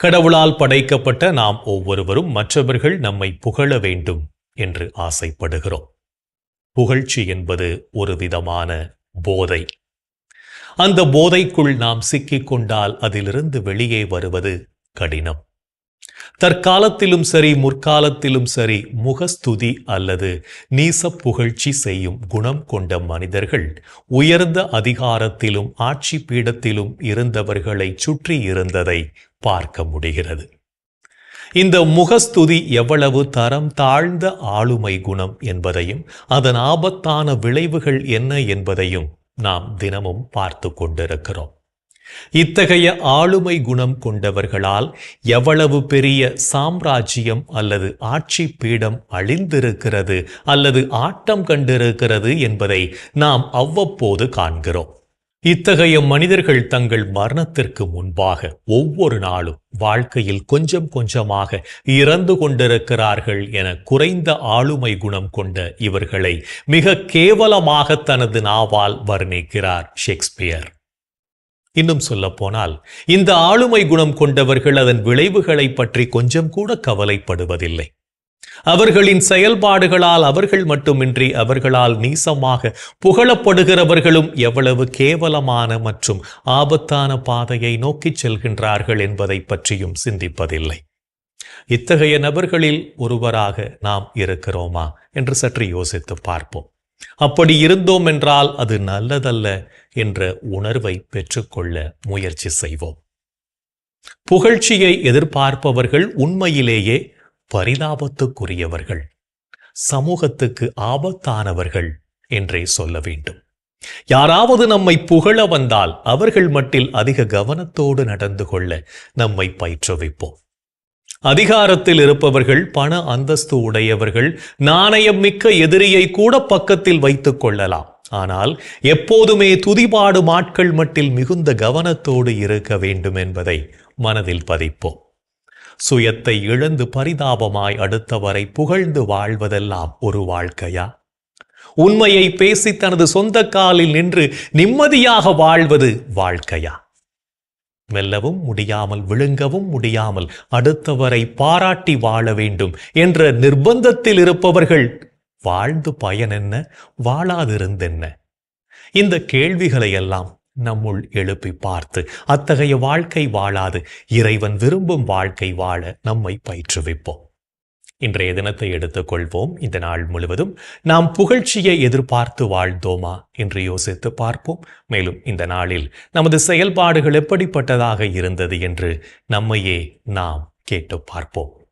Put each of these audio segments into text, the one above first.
கடவுளால் படைக்கப்பட்ட நாம் ஒவ்வொருவரும் மற்றவர்கள் நம்மை புகழ வேண்டும் என்று ஆசைப்படுகிறோம். புகழ்ச்சி என்பது ஒரு விதமான போதை. அந்த போதைக்குள் நாம் சிக்கிக்கொண்டால் அதிலிருந்து வெளியே வருவது கடினம். தற்காலத்திலும் சரி முற்காலத்திலும் சரி முகஸ்துதி அல்லது நீச புகழ்ச்சி செய்யும் குணம் கொண்ட மனிதர்கள் உயர்ந்த அதிகாரத்திலும் ஆட்சி பீடத்திலும் இருந்தவர்களை சுற்றி இருந்ததை பார்க்க முடிகிறது. இந்த முகஸ்துதி எவ்வளவு தரம் தாழ்ந்த ஆளுமை குணம் என்பதையும் அதன் ஆபத்தான விளைவுகள் என்ன என்பதையும் நாம் தினமும் பார்த்து கொண்டிருக்கிறோம். இத்தகைய ஆளுமை குணம் கொண்டவர்களால் எவ்வளவு பெரிய சாம்ராஜ்யம் அல்லது ஆட்சி பீடம் அழிந்திருக்கிறது அல்லது ஆட்டம் கண்டிருக்கிறது என்பதை நாம் அவ்வப்போது காண்கிறோம். இத்தகைய மனிதர்கள் தங்கள் மரணத்திற்கு முன்பாக ஒவ்வொரு நாளும் வாழ்க்கையில் கொஞ்சம் கொஞ்சமாக இறந்து கொண்டிருக்கிறார்கள் என குறைந்த ஆளுமை குணம் கொண்ட இவர்களை மிக கேவலமாக தனது நாவால் வர்ணிக்கிறார் ஷேக்ஸ்பியர். இன்னும் சொல்ல போனால் இந்த ஆளுமை குணம் கொண்டவர்கள் அதன் விளைவுகளை பற்றி கொஞ்சம் கூட கவலைப்படுவதில்லை. அவர்களின் செயல்பாடுகளால் அவர்கள் மட்டுமின்றி அவர்களால் நீசமாக புகழப்படுகிறவர்களும் எவ்வளவு கேவலமான மற்றும் ஆபத்தான பாதையை நோக்கிச் செல்கின்றார்கள் என்பதை பற்றியும் சிந்திப்பதில்லை. இத்தகைய நபர்களில் ஒருவராக நாம் இருக்கிறோமா என்று சற்று யோசித்து பார்ப்போம். அப்படி இருந்தோம் என்றால் அது நல்லதல்ல என்ற உணர்வை பெற்றுக்கொள்ள முயற்சி செய்வோம். புகழ்ச்சியை எதிர்பார்ப்பவர்கள் உண்மையிலேயே பரிதாபத்துக்குரியவர்கள் சமூகத்துக்கு ஆபத்தானவர்கள் என்றே சொல்ல வேண்டும். யாராவது நம்மை புகழ வந்தால் அவர்கள் மட்டில் அதிக கவனத்தோடு நடந்து கொள்ள நம்மை பயிற்றுவிப்போம். அதிகாரத்தில் இருப்பவர்கள் பண அந்தஸ்து உடையவர்கள் நாணயம் மிக்க எதிரியை கூட பக்கத்தில் வைத்துக் கொள்ளலாம். ஆனால் எப்போதுமே துதிபாடும் ஆட்கள் மட்டில் மிகுந்த கவனத்தோடு இருக்க வேண்டும் என்பதை மனதில் பதிப்போம். சுயத்தை இழந்து பரிதாபமாய் அடுத்தவரை புகழ்ந்து வாழ்வதெல்லாம் ஒரு வாழ்க்கையா? உண்மையை பேசி தனது சொந்த காலில் நின்று நிம்மதியாக வாழ்வது வாழ்க்கையா? மெல்லவும் முடியாமல் விழுங்கவும் முடியாமல் அடுத்தவரை பாராட்டி வாழ வேண்டும் என்ற நிர்பந்தத்தில் இருப்பவர்கள் வாழ்ந்து பயன் என்ன வாழாதிருந்தென்ன? இந்த கேள்விகளை எல்லாம் நம்முள் எழுப்பி பார்த்து அத்தகைய வாழ்க்கை வாழாது. இறைவன் விரும்பும் வாழ்க்கை வாழ நம்மை பயிற்றுவிப்போம். இன்றைய தினத்தை எடுத்துக்கொள்வோம் இந்த நாள் முழுவதும் நாம் புகழ்ச்சியை எதிர்பார்த்து வாழ்ந்தோமா என்று யோசித்து பார்ப்போம். மேலும் இந்த நாளில் நமது செயல்பாடுகள் எப்படிப்பட்டதாக இருந்தது என்று நம்மையே நாம் கேட்டு பார்ப்போம்.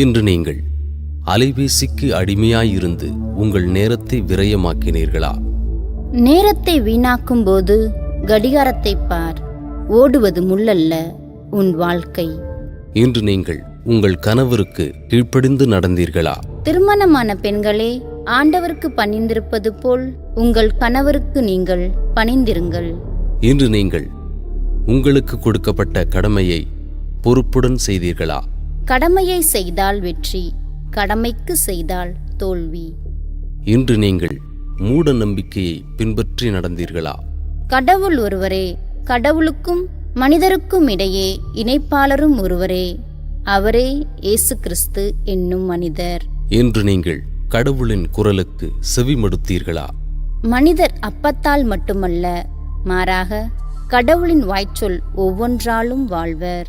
இன்று நீங்கள் அலைபேசிக்கு அடிமையாயிருந்து உங்கள் நேரத்தை விரயமாக்கினீர்களா? நேரத்தை வீணாக்கும் போது கடிகாரத்தை பார் ஓடுவது முள்ளல்ல உன் வாழ்க்கை. இன்று நீங்கள் உங்கள் கணவருக்கு கீழ்ப்படிந்து நடந்தீர்களா? திருமணமான பெண்களே ஆண்டவருக்கு பணிந்திருப்பது போல் உங்கள் கணவருக்கு நீங்கள் பணிந்திருங்கள். இன்று நீங்கள் உங்களுக்கு கொடுக்கப்பட்ட கடமையை பொறுப்புடன் செய்தீர்களா? கடமையை செய்தால் வெற்றி கடமைக்கு செய்தால் தோல்வி. இன்று நீங்கள் மூட நம்பிக்கையை பின்பற்றி நடந்தீர்களா? கடவுள் ஒருவரே கடவுளுக்கும் மனிதருக்கும் இடையே இணைப்பாளரும் ஒருவரே அவரே இயேசு கிறிஸ்து என்னும் மனிதர். இன்று நீங்கள் கடவுளின் குரலுக்கு செவிமடுத்தீர்களா? மனிதர் அப்பத்தால் மட்டுமல்ல மாறாக கடவுளின் வாய்ச்சொல் ஒவ்வொன்றாலும் வாழ்வர்.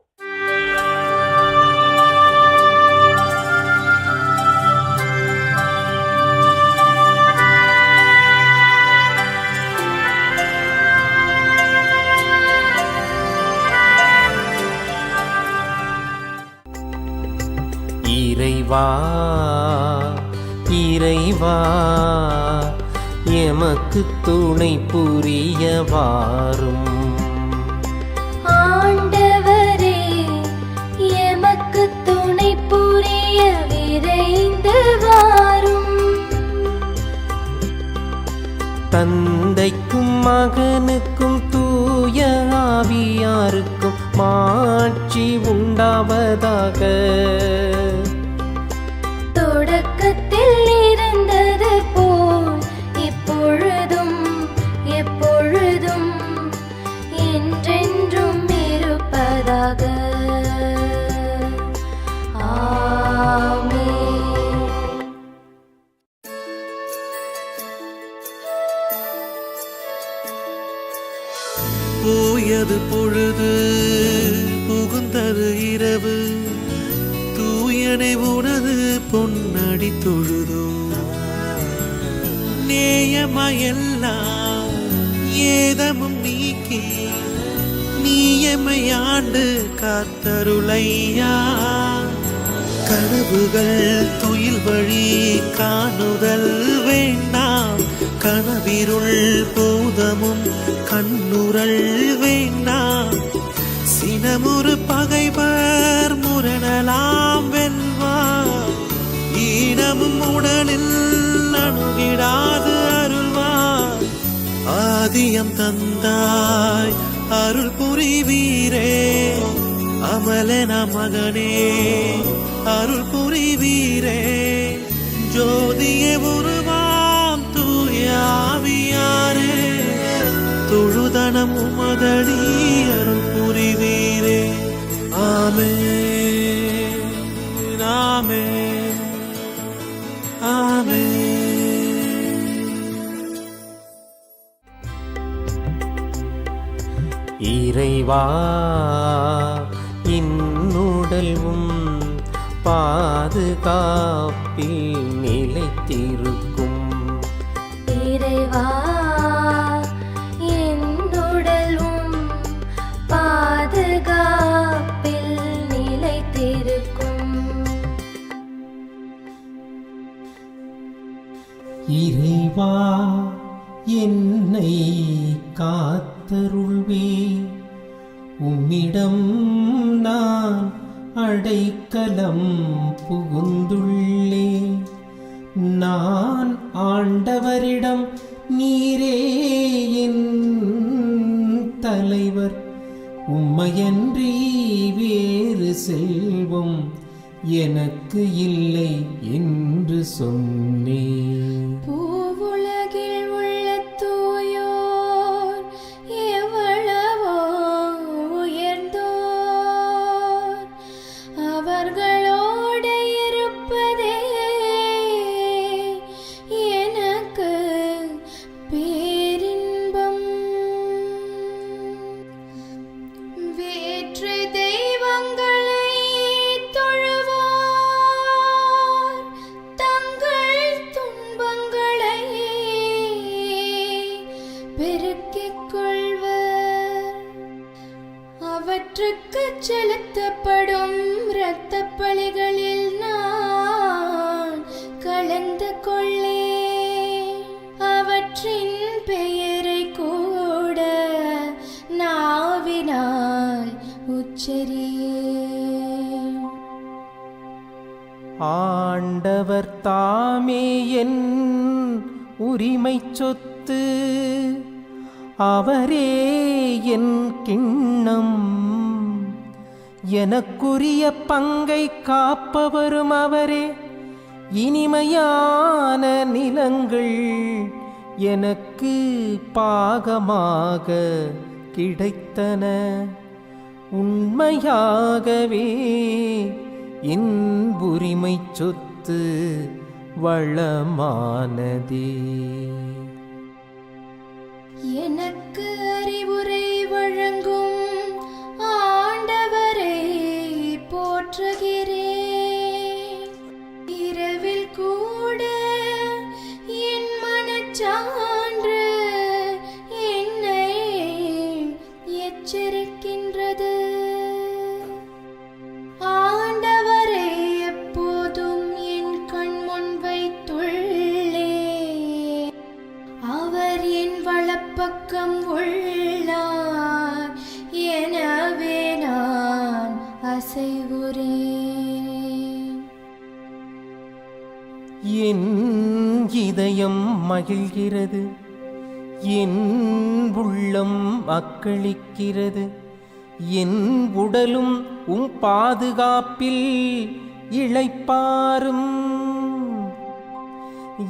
இறைவா இறைவா எமக்கு துணை புரிய வாரும் ஆண்டவரே எமக்கு துணை புரிய விரைந்து வாரும் தந்தைக்கும் மகனுக்கும் தூய ஆவியாருக்கும் மாட்சி உண்டாவதாக. புகுந்தது பொழுது புகுந்தது இரவு. தூயனை உனது பொன்னடி தொழுதோ நேயமையெல்லாம் ஏதமும் நீக்கி நீயமையாண்டு காத்தருளையா. கனவுகள் துயில் வழி காணுதல் வேண்டாம். கனவிருள் பூதமும் கண்ணுரல் வேண்டா சினமுறு பகைவர் முரணலாம் வெல்வா ஈனமும் உடலில் அணுகிடாது அருள்வா. ஆதியம் தந்தாய் அருள் புரிவீரே. அமலன மகனே அருள் புரிவீரே. ஜோதிய உருவாம் தூயாவியாரே தொழுதனம் உமதடி அருள் புரிவீரே. ஆமே ஆமே ஆமே இறைவா இன்னுடல்வும் பாதுகாப்பில் உம்மிடம் நான் அடைக்கலம் புகுந்துள்ளே. நான் ஆண்டவரிடம் நீரே என் தலைவர். உம்மையன்றி வேறு செல்வம் எனக்கு இல்லை என்று சொன்னேன். பெருக்கிக் கொள்வர் அவற்றுக்கு செலுத்தப்படும் இரத்த பலிகளில் நான் கலந்து கொள்ளே அவற்றின் பெயரை கூட நாவினால் உச்சரியே ஆண்டவர் தாமே என் உரிமை சொத்து. அவரே என் கிண்ணம். எனக்குரிய பங்கை காப்பவரும் அவரே. இனிமையான நிலங்கள் எனக்கு பாகமாக கிடைத்தன. உண்மையாகவே இன்புரிமை சொத்து வளமானதே. எனக்கு அறிவுரை வழங்கும் ஆண்டவரை போற்றுகிறேன் இதயம் மகிழ்கிறது. என் உள்ளம் அக்களிக்கிறது. என் உடலும் உம் பாதுகாப்பில் இழைப்பாரும்.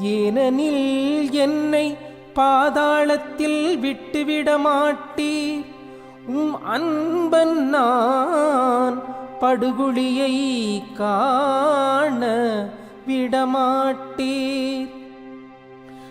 ஏனெனில் என்னை பாதாளத்தில் விட்டுவிட மாட்டீர். உம் அன்பன் நான் படுகுழியை காண விடமாட்டீர்.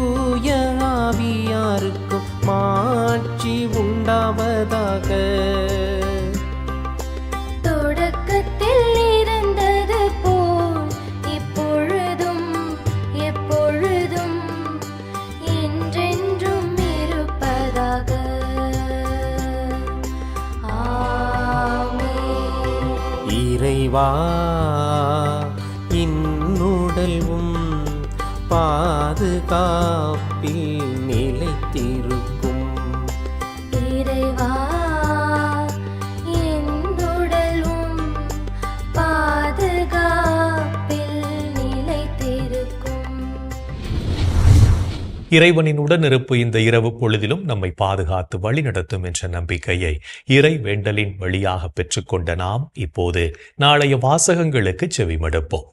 தூய ஆவியாருக்கும் மாட்சி உண்டாவதாக. தொடக்கத்தில் இருந்தது போல் இப்பொழுதும் எப்பொழுதும் என்றென்றும் இருப்பதாக. இறைவா பாதுகாப்பில் நிலைத்திருக்கும். இறைவா இறைவனின் உடனிருப்பு இந்த இரவு பொழுதிலும் நம்மை பாதுகாத்து வழிநடத்தும் என்ற நம்பிக்கையை இறை வேண்டலின் வழியாக பெற்றுக்கொண்ட நாம் இப்போது நாளைய வாசகங்களுக்கு செவிமடுப்போம்.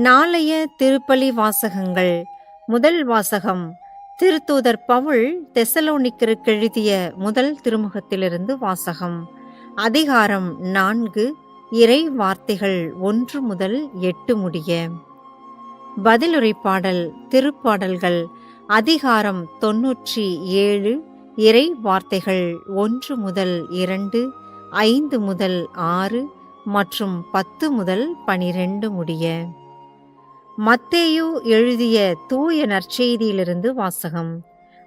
நாளைய திருப்பலி வாசகங்கள். முதல் வாசகம். திருத்தூதர் பவுல் தெசலோனிக்கருக்கு எழுதிய முதல் திருமுகத்திலிருந்து வாசகம். அதிகாரம் நான்கு. இறை வார்த்தைகள் ஒன்று முதல் எட்டு முடிய. பதிலுரை பாடல் திருப்பாடல்கள். அதிகாரம் தொன்னூற்றி ஏழு. இறை வார்த்தைகள் ஒன்று முதல் இரண்டு. ஐந்து முதல் ஆறு. மற்றும் பத்து முதல் பனிரெண்டு முடிய. மத்தேயு எழுதிய தூய நற்செய்தியிலிருந்து வாசகம்.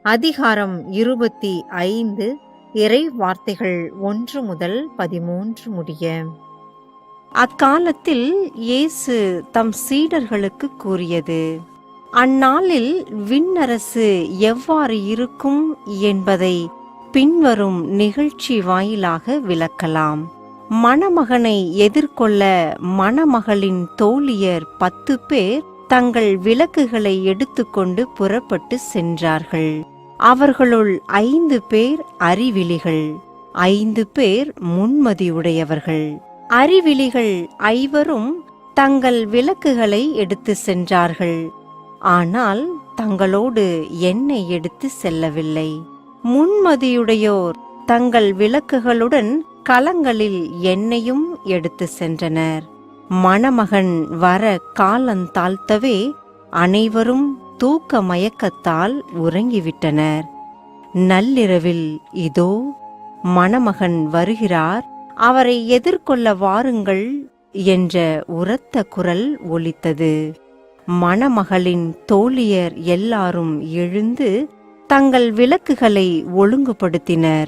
அதிகாரம் இருபத்தி ஐந்து இறை வார்த்தைகள் ஒன்று முதல் பதிமூன்று முடிய. அக்காலத்தில் இயேசு தம் சீடர்களுக்கு கூறியது அந்நாளில் விண்ணரசு எவ்வாறு இருக்கும் என்பதை பின்வரும் நிகழ்ச்சி வாயிலாக விளக்கலாம். மணமகனை எதிர்கொள்ள மணமகளின் தோழியர் பத்து பேர் தங்கள் விளக்குகளை எடுத்துக்கொண்டு புறப்பட்டு சென்றார்கள். அவர்களுள் ஐந்து பேர் அறிவிலிகள் ஐந்து பேர் முன்மதியுடையவர்கள் அறிவிலிகள் ஐவரும் தங்கள் விளக்குகளை எடுத்து சென்றார்கள். ஆனால் தங்களோடு எண்ணெய் எடுத்து செல்லவில்லை. முன்மதியுடையோர் தங்கள் விளக்குகளுடன் களங்களில் எண்ணெயும் எடுத்து சென்றனர். மணமகன் வர காலந்தாழ்த்தவே அனைவரும் தூக்க மயக்கத்தால் உறங்கிவிட்டனர். நள்ளிரவில் இதோ மணமகன் வருகிறார். அவரை எதிர்கொள்ள வாருங்கள் என்ற உரத்த குரல் ஒலித்தது. மணமகளின் தோழியர் எல்லாரும் எழுந்து தங்கள் விளக்குகளை ஒழுங்குபடுத்தினர்.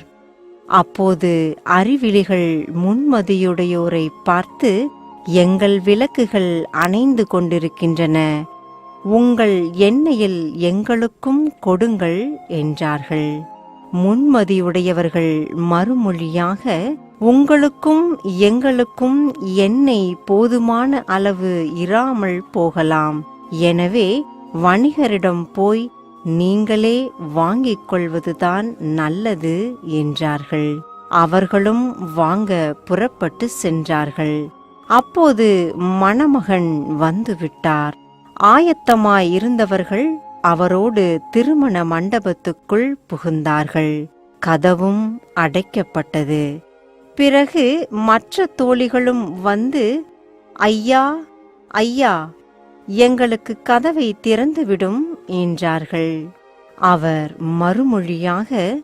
அப்போது அறிவிலிகள் முன்மதியுடையோரை பார்த்து எங்கள் விளக்குகள் அணைந்து கொண்டிருக்கின்றன. உங்கள் எண்ணெயில் எங்களுக்கும் கொடுங்கள் என்றார்கள். முன்மதியுடையவர்கள் மறுமொழியாக உங்களுக்கும் எங்களுக்கும் எண்ணெய் போதுமான அளவு இராமல் போகலாம். எனவே வணிகரிடம் போய் நீங்களே வாங்கிக் கொள்வதுதான் நல்லது என்றார்கள். அவர்களும் வாங்க புறப்பட்டு சென்றார்கள். அப்போது மணமகன் வந்துவிட்டார். ஆயத்தமாயிருந்தவர்கள் அவரோடு திருமண மண்டபத்துக்குள் புகுந்தார்கள். கதவும் அடைக்கப்பட்டது. பிறகு மற்ற தோழிகளும் வந்து ஐயா ஐயா எங்களுக்கு கதவை திறந்துவிடும் என்றார்கள். அவர் மறுமொழியாக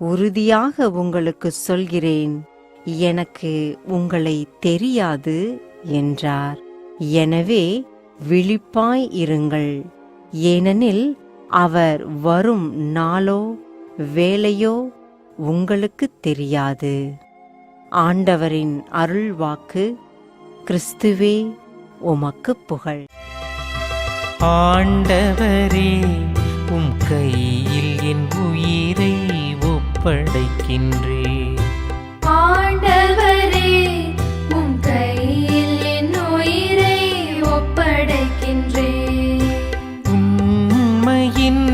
உறுதியாக உங்களுக்கு சொல்கிறேன். எனக்கு உங்களை தெரியாது என்றார். எனவே விழிப்பாய் இருங்கள். ஏனெனில் அவர் வரும் நாளோ வேலையோ உங்களுக்கு தெரியாது. ஆண்டவரின் அருள்வாக்கு கிறிஸ்துவே உமக்கு புகழ். ஆண்டவரே உம் கையில் என் உயிரை ஒப்படைக்கின்றே. ஆண்டவரே உம் கையில் என் உயிரை ஒப்படைக்கின்றேன் உண்மையின்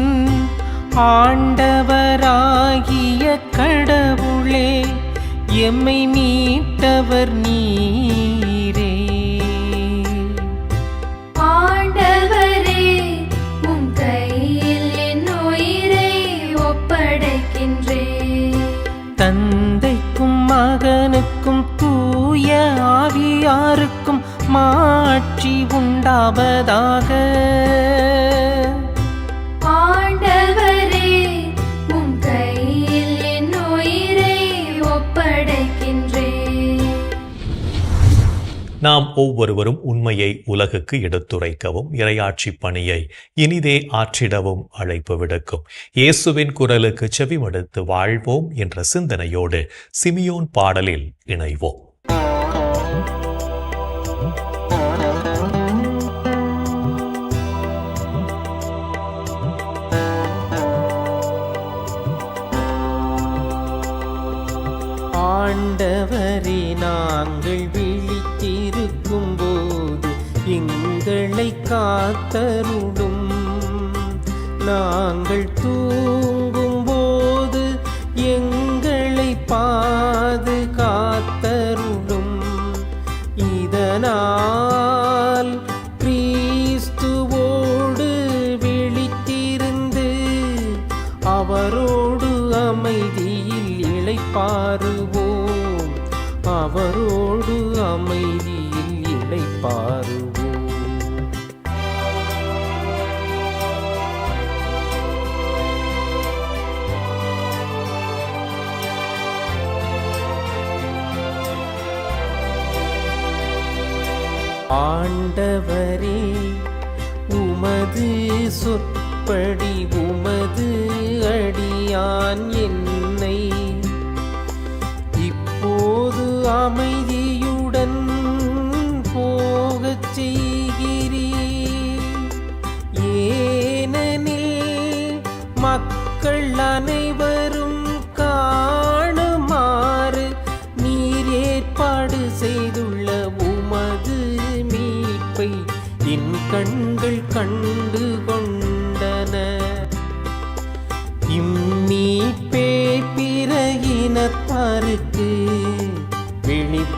ஆண்டவராகிய கடவுளே எம்மை மீட்டவர் நீரே ஆவியாருக்கும் மாட்சி உண்டாவதாக. ஆண்டவரே உம் கையில் என் உயிரை ஒப்படைக்கின்றேன். நாம் ஒவ்வொருவரும் உண்மையை உலகுக்கு எடுத்துரைக்கவும் இரையாட்சி பணியை இனிதே ஆற்றிடவும் அழைப்பு விடுக்கும். இயேசுவின் குரலுக்கு செவிமடுத்து வாழ்வோம் என்ற சிந்தனையோடு சிமியோன் பாடலில் இணைவோம். காத்தருளும் ஆண்டவரே உமது சொற்படி உமது அடியான் என்னை. இப்போது அமைதி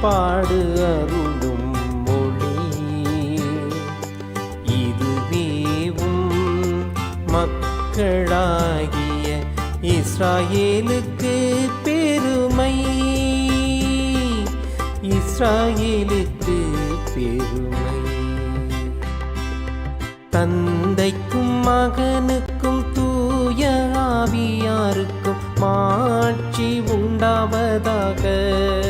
பாடு அருளும் மொழி. இதுவேவும் மக்களாகிய இஸ்ராயேலுக்கு பெருமை. இஸ்ராயேலுக்கு பெருமை. தந்தைக்கும் மகனுக்கும் தூய ஆவியாருக்கும் மாட்சி உண்டாவதாக.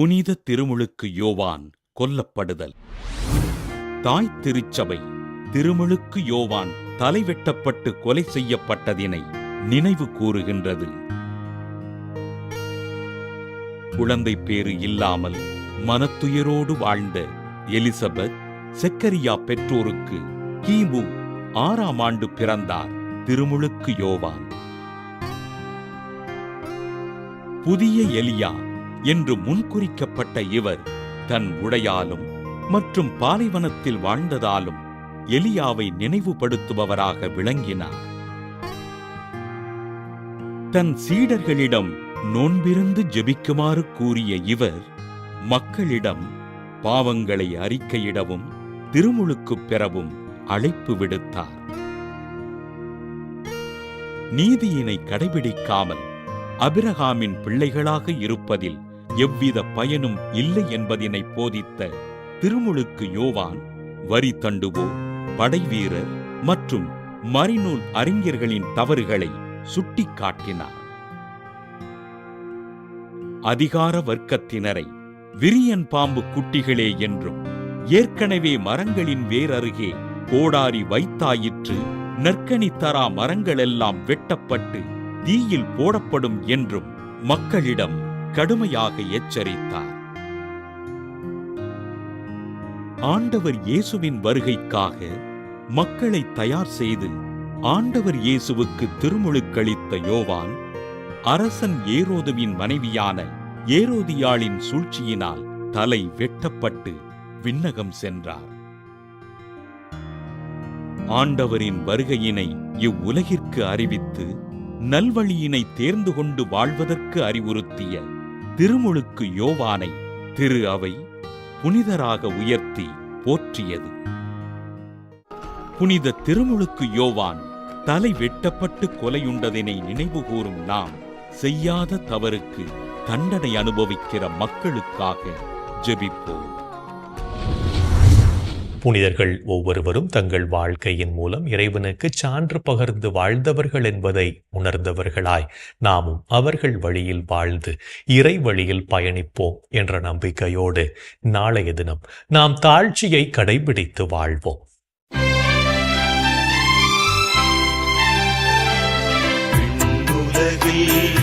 புனித திருமுழுக்கு யோவான் கொல்லப்படுதல். தாய் திருச்சபை திருமுழுக்கு யோவான் தலை வெட்டப்பட்டு கொலை செய்யப்பட்டதினை நினைவு கூறுகின்றது. குழந்தை பேறு இல்லாமல் மனத்துயரோடு வாழ்ந்த எலிசபெத் செக்கரியா பெற்றோருக்கு கிமு ஆறாம் ஆண்டு பிறந்தார் திருமுழுக்கு யோவான். புதிய எலியா என்று முன்குறிக்கப்பட்ட இவர் தன் உடையாலும் மற்றும் பாலைவனத்தில் வாழ்ந்ததாலும் எலியாவை நினைவுபடுத்துபவராக விளங்கினார். தன் சீடர்களிடம் நோன்பிருந்து ஜெபிக்குமாறு கூறிய இவர் மக்களிடம் பாவங்களை அறிக்கையிடவும் திருமுழுக்குப் பெறவும் அழைப்பு விடுத்தார். நீதியினை கடைபிடிக்காமல் அபிரகாமின் பிள்ளைகளாக இருப்பதில் எவ்வித பயனும் இல்லை என்பதினை போதித்த திருமுழுக்கு யோவான் வரி தண்டுவோர் படைவீரர் மற்றும் மறைநூல் அறிஞர்களின் தவறுகளை சுட்டிக்காட்டினார் அதிகார வர்க்கத்தினரை விரியன் பாம்பு குட்டிகளே என்றும் ஏற்கனவே மரங்களின் வேரருகே கோடாரி வைத்தாயிற்று நற்கனி தரா மரங்களெல்லாம் வெட்டப்பட்டு தீயில் போடப்படும் என்றும் மக்களிடம் கடுமையாக எச்சரித்தார். ஆண்டவர் இயேசுவின் வருகைக்காக மக்களை தயார் செய்து ஆண்டவர் இயேசுவுக்கு திருமுழுக்களித்த யோவான் அரசன் ஏரோதுவின் மனைவியான ஏரோதியாளின் சூழ்ச்சியினால் தலை வெட்டப்பட்டு விண்ணகம் சென்றார். ஆண்டவரின் வருகையினை இவ்வுலகிற்கு அறிவித்து நல்வழியினை தேர்ந்து கொண்டு வாழ்வதற்கு அறிவுறுத்திய திருமுழுக்கு யோவானை திரு அவை புனிதராக உயர்த்தி போற்றியது. புனித திருமுழுக்கு யோவான் தலை வெட்டப்பட்டு கொலையுண்டதினை நினைவுகூரும் நாம் செய்யாத தவறுக்கு தண்டனை அனுபவிக்கிற மக்களுக்காக ஜெபிப்போம். புனிதர்கள் ஒவ்வொருவரும் தங்கள் வாழ்க்கையின் மூலம் இறைவனுக்கு சான்று பகர்ந்து வாழ்ந்தவர்கள் என்பதை உணர்ந்தவர்களாய் நாமும் அவர்கள் வழியில் வாழ்ந்து இறை வழியில் பயணிப்போம் என்ற நம்பிக்கையோடு நாளைய தினம் நாம் தாழ்ச்சியை கடைபிடித்து வாழ்வோம். உலகில்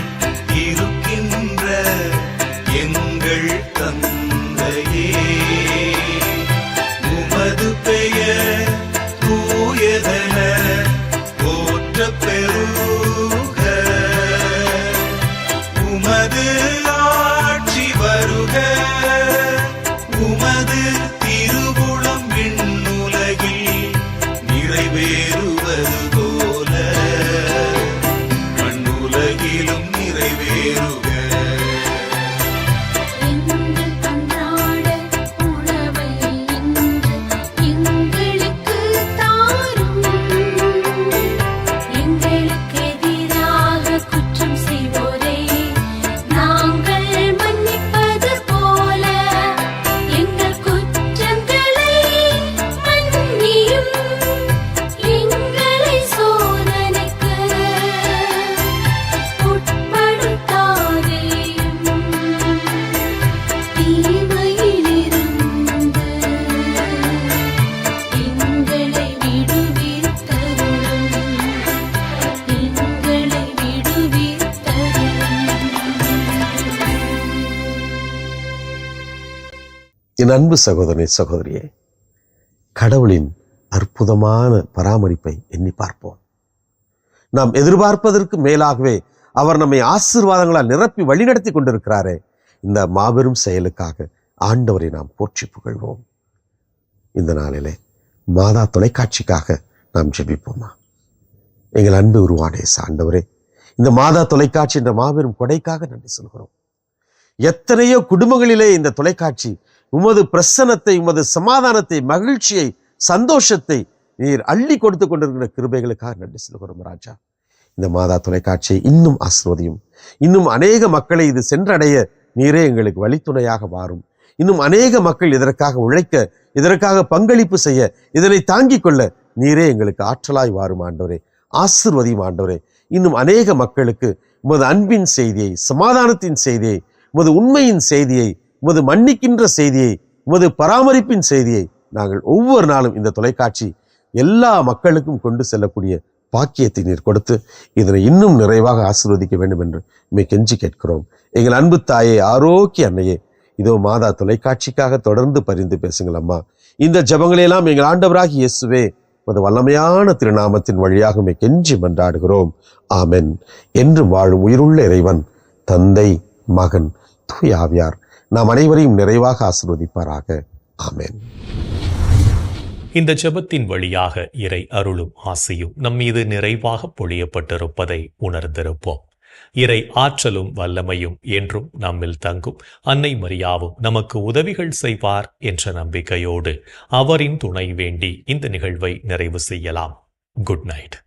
என் அன்பு சகோதரனை சகோதரியே கடவுளின் அற்புதமான பராமரிப்பை எண்ணி பார்ப்போம். நாம் எதிர்பார்ப்பதற்கு மேலாகவே அவர் நம்மை ஆசீர்வாதங்களால் நிரப்பி வழிநடத்தி கொண்டிருக்கிறாரே இந்த மாபெரும் செயலுக்காக ஆண்டவரை நாம் போற்றி புகழ்வோம். இந்த நாளிலே மாதா தொலைக்காட்சிக்காக நாம் ஜெபிப்போமா? எங்கள் அன்பு உருவானே சாண்டவரே இந்த மாதா தொலைக்காட்சி என்ற மாபெரும் கொடைக்காக நன்றி சொல்கிறோம். எத்தனையோ குடும்பங்களிலே இந்த தொலைக்காட்சி உமது பிரசன்னத்தை உமது சமாதானத்தை மகிழ்ச்சியை சந்தோஷத்தை நீர் அள்ளி கொடுத்து கொண்டிருக்கிற கிருபைகளுக்காக நன்றி சொல்கிறோம் ராஜா. இந்த மாதா தொலைக்காட்சியை இன்னும் ஆசிர்வதியும். இன்னும் அநேக மக்களை இது சென்றடைய நீரே எங்களுக்கு வழித்துணையாக மாறும் இன்னும் அநேக மக்கள் இதற்காக உழைக்க இதற்காக பங்களிப்பு செய்ய இதனை தாங்கிக் கொள்ள நீரே எங்களுக்கு ஆற்றலாய் வாரும் ஆண்டவரே ஆசிர்வதியும் ஆண்டவரே. இன்னும் அநேக மக்களுக்கு உமது அன்பின் செய்தியை சமாதானத்தின் செய்தியை உமது உண்மையின் செய்தியை உமது மன்னிக்கின்ற செய்தியை உமது பராமரிப்பின் செய்தியை நாங்கள் ஒவ்வொரு நாளும் இந்த தொலைக்காட்சி எல்லா மக்களுக்கும் கொண்டு செல்லக்கூடிய பாக்கியத்தை நீர் கொடுத்து இதனை இன்னும் நிறைவாக ஆசீர்வதிக்க வேண்டும் என்று மே கெஞ்சி கேட்கிறோம். எங்கள் அன்பு தாயே ஆரோக்கிய அன்னையே இதோ மாதா தொலைக்காட்சிக்காக தொடர்ந்து பரிந்து பேசுங்கள் அம்மா. இந்த ஜபங்களையெல்லாம் எங்கள் ஆண்டவராகி இயேசுவே உமது வல்லமையான திருநாமத்தின் வழியாக மே கெஞ்சி மன்றாடுகிறோம். ஆமென். என்று வாழும் உயிருள்ள இறைவன் தந்தை மகன் தூயாவியார் நாம் அனைவரையும் நிறைவாக ஆசிர்வதிப்பாராக. ஆமேன். இந்த ஜெபத்தின் வழியாக இறை அருளும் ஆசையும் நம் மீது நிறைவாக பொழியப்பட்டிருப்பதை உணர்ந்திருப்போம். இறை ஆற்றலும் வல்லமையும் என்றும் நம்மில் தங்கும். அன்னை மரியாவும் நமக்கு உதவிகள் செய்வார் என்ற நம்பிக்கையோடு அவரின் துணை வேண்டி இந்த நிகழ்வை நிறைவு செய்யலாம். Good night.